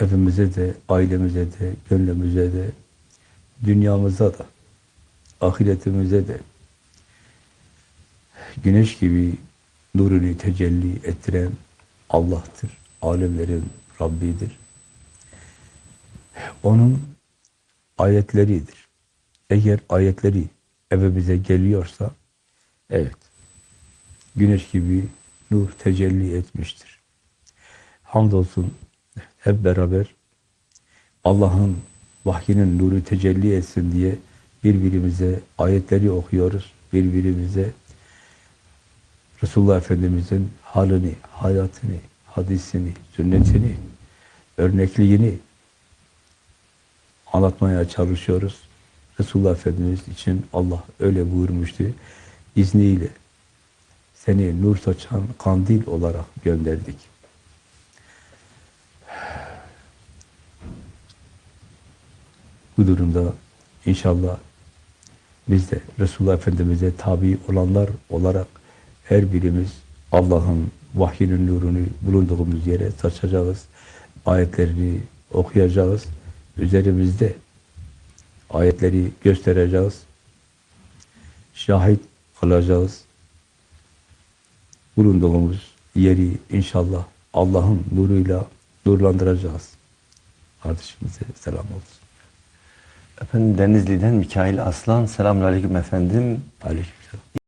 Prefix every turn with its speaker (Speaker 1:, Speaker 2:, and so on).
Speaker 1: evimize de, ailemize de, gönlümüze de, dünyamıza da, ahiretimize de güneş gibi nurunu tecelli ettiren Allah'tır. Alemlerin Rabbidir. Onun ayetleridir. Eğer ayetleri evimize geliyorsa, evet, güneş gibi nur tecelli etmiştir. Hamdolsun hep beraber Allah'ın vahyinin nuru tecelli etsin diye birbirimize ayetleri okuyoruz. Birbirimize Resulullah Efendimiz'in halini, hayatını, hadisini, sünnetini, örnekliğini anlatmaya çalışıyoruz. Resulullah Efendimiz için Allah öyle buyurmuştu. İzniyle seni nur saçan kandil olarak gönderdik. Bu durumda inşallah biz de Resulullah Efendimiz'e tabi olanlar olarak her birimiz Allah'ın vahyinin nurunu bulunduğumuz yere saçacağız. Ayetlerini okuyacağız. Üzerimizde ayetleri göstereceğiz. Şahit kılacağız. Bulunduğumuz yeri inşallah Allah'ın nuruyla nurlandıracağız. Kardeşimize selam olsun.
Speaker 2: Efendim Denizli'den Mikail Aslan. Selamünaleyküm efendim.
Speaker 1: Aleykümselam.